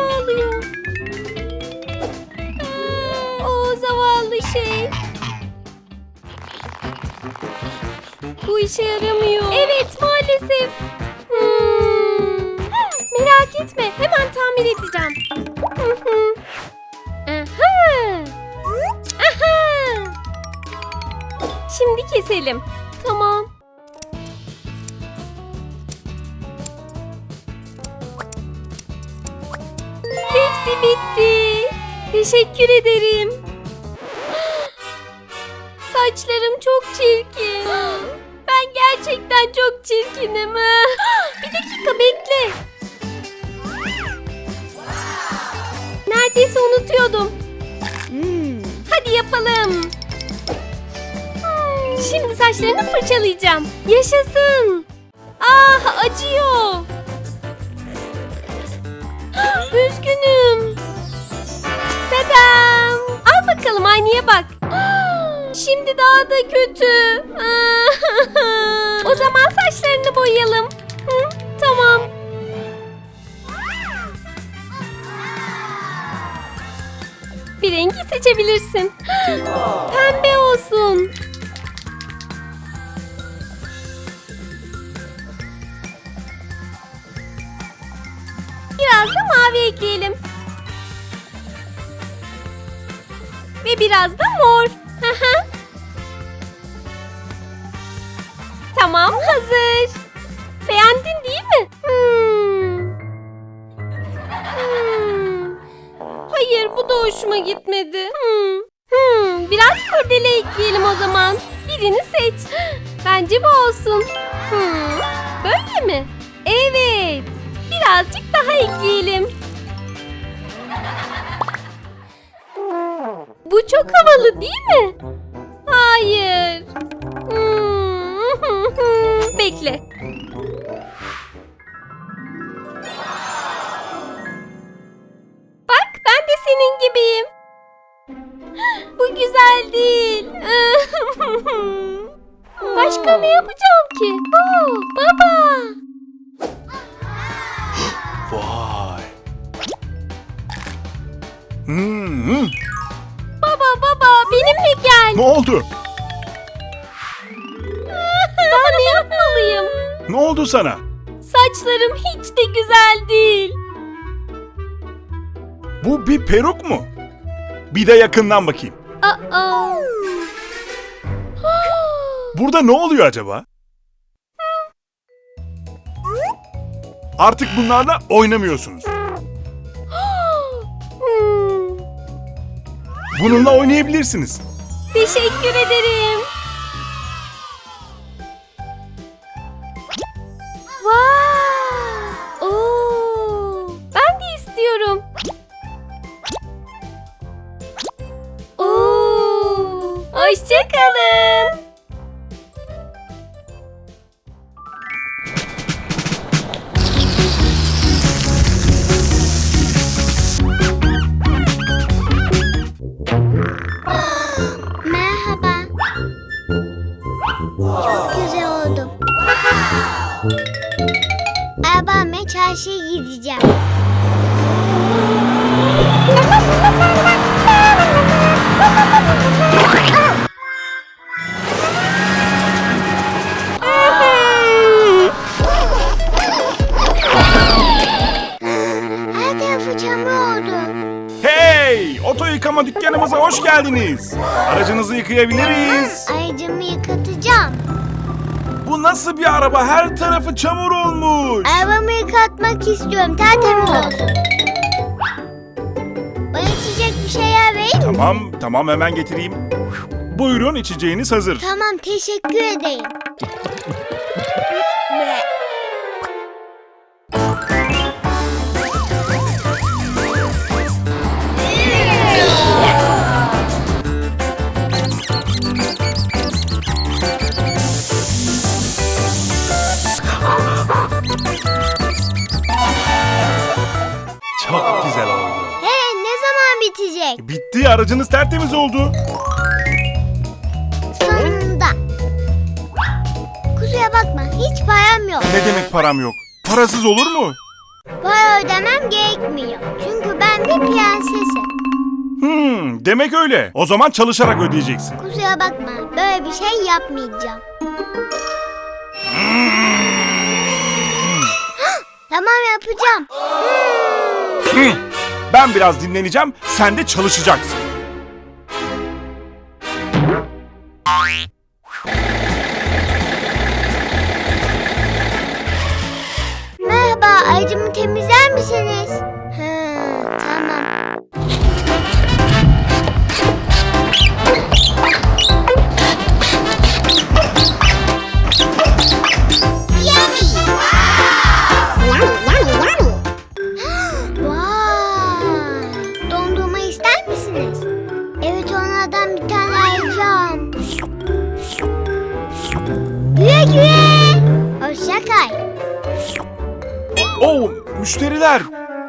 Ağlıyor? O zavallı şey. Bu işe yaramıyor. Evet maalesef. Hmm. Merak etme hemen tamir edeceğim. Aha. Aha. Şimdi keselim. Tamam. Bitti. Teşekkür ederim. Saçlarım çok çirkin. Ben gerçekten çok çirkinim. Bir dakika bekle. Neredeyse unutuyordum. Hadi yapalım. Şimdi saçlarını fırçalayacağım. Yaşasın. Ah acıyor. Üzgünüm. Tadam. Al bakalım aynaya bak. Şimdi daha da kötü. o zaman saçlarını boyayalım. Tamam. Bir rengi seçebilirsin. Biraz da mor. Tamam hazır. Beğendin değil mi? Hmm. Hmm. Hayır bu da hoşuma gitmedi. Hmm. Biraz kurdele ekleyelim o zaman. Birini seç. Bence bu olsun. Hmm. Böyle mi? Evet. Birazcık daha ekleyelim. Bu çok havalı değil mi? Hayır. Hmm. Bekle. Bak ben de senin gibiyim. Bu güzel değil. Başka ne yapacağım ki? Oo, baba. Vay. Hmm, Baba baba benimle gel. ne oldu? Daha ne yapmalıyım? Ne oldu sana? Saçlarım hiç de güzel değil. Bu bir peruk mu? Bir de yakından bakayım. Aa. Burada ne oluyor acaba? Artık bunlarla oynamıyorsunuz. Bununla oynayabilirsiniz. Teşekkür ederim. Hoş geldiniz. Aracınızı yıkayabiliriz. Aracımı yıkatacağım. Bu nasıl bir araba? Her tarafı çamur olmuş. Arabamı yıkatmak istiyorum. Tertemiz olsun. Bana içecek bir şeyler verir misin? Tamam, tamam hemen getireyim. Buyurun içeceğiniz hazır. Tamam teşekkür ederim. Aracınız tertemiz oldu. Sonunda. Kuzuya bakma hiç param yok. Ne demek param yok? Parasız olur mu? Para ödemem gerekmiyor. Çünkü ben bir prensesim. Hmm, demek öyle. O zaman çalışarak ödeyeceksin. Kuzuya bakma böyle bir şey yapmayacağım. tamam yapacağım. Hmm. Hmm, ben biraz dinleneceğim, sen de çalışacaksın. listening.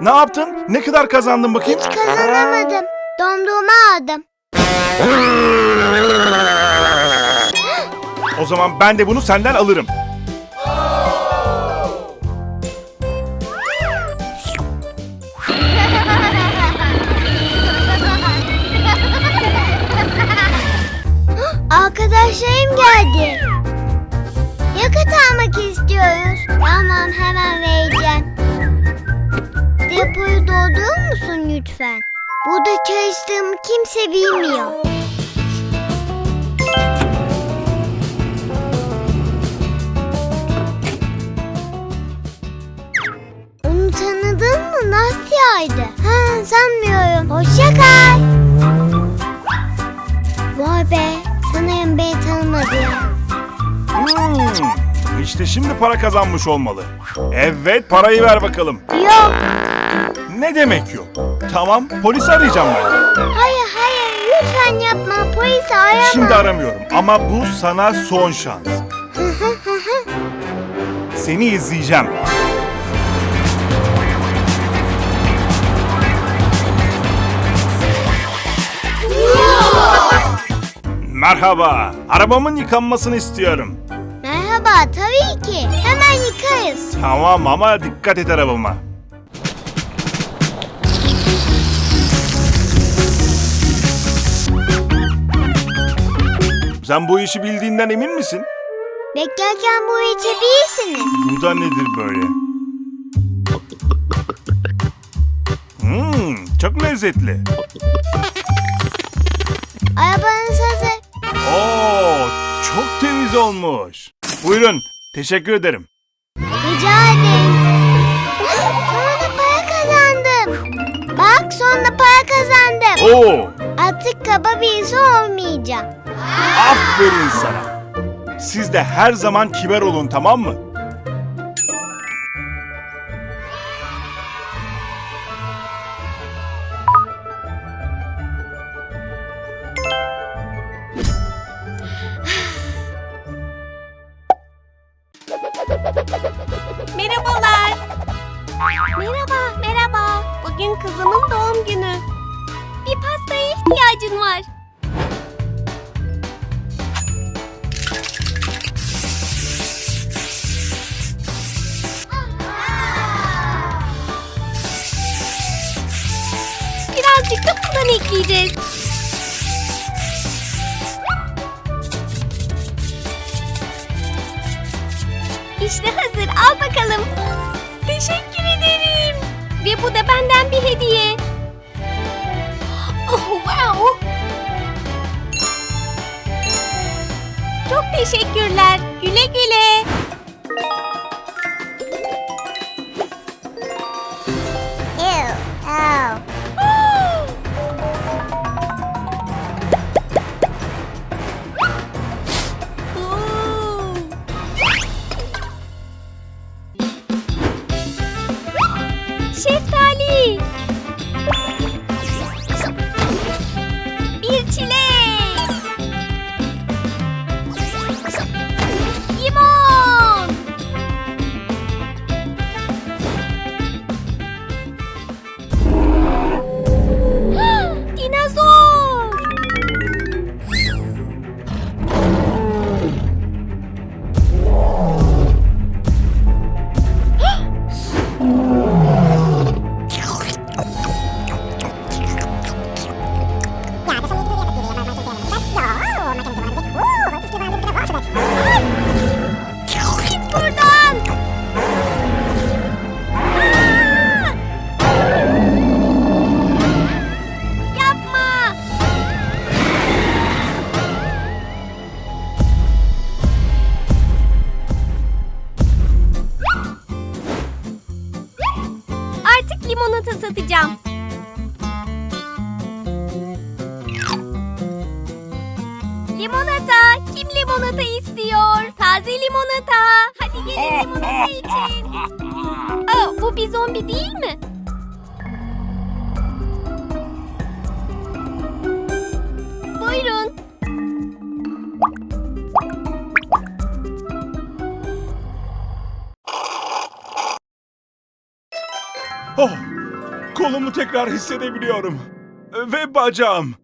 Ne yaptın? Ne kadar kazandın bakayım? Hiç kazanamadım. Dondurma aldım. O zaman ben de bunu senden alırım. Arkadaşlarım geldi. Yakıt almak istiyoruz. Tamam hemen vereceğim. Depoyu doldurur musun lütfen? Burada çalıştığımı kimse bilmiyor. Onu tanıdın mı? Nasya'ydı. Ha sanmıyorum. Hoşça kal. Vay be. Sanırım beni tanımadı ya. Hmm, işte şimdi para kazanmış olmalı. Evet, parayı ver bakalım. Yok. Ne demek yok? Tamam, polisi arayacağım ben. Hayır hayır. Lütfen yapma. Polisi arama. Şimdi aramıyorum ama bu sana son şans. Seni izleyeceğim. Merhaba, arabamın yıkanmasını istiyorum. Merhaba. Tabii ki. Hemen yıkarız. Tamam ama dikkat et arabama. Sen bu işi bildiğinden emin misin? Beklerken bu içebilirsiniz. Bu da nedir böyle? Hmm, çok lezzetli. Arabanız hazır. Oo, çok temiz olmuş. Buyurun, teşekkür ederim. Rica ederim. Sonunda para kazandım. Bak sonunda para kazandım. Oo, Artık kaba birisi olmayacağım. Aferin sana. Siz de her zaman kibar olun tamam mı? Bundan ekleyeceğiz. İşte hazır. Al bakalım. Teşekkür ederim. Ve bu da benden bir hediye. Oh, wow. Çok teşekkürler. Güle güle. Şeftali. Limonata istiyor? Taze limonata. Hadi gelin limonata için. Aa, bu bir zombi değil mi? Buyurun. Oh, kolumu tekrar hissedebiliyorum. Ve bacağım.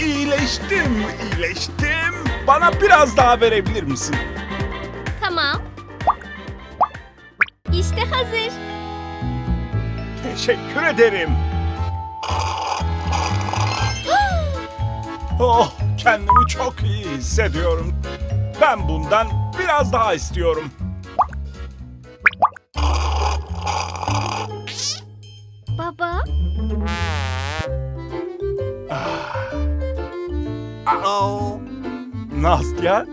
İyileştim, iyileştim. Bana biraz daha verebilir misin? Tamam. İşte hazır. Teşekkür ederim. Oh, kendimi çok iyi hissediyorum. Ben bundan biraz daha istiyorum. Ne oluyor?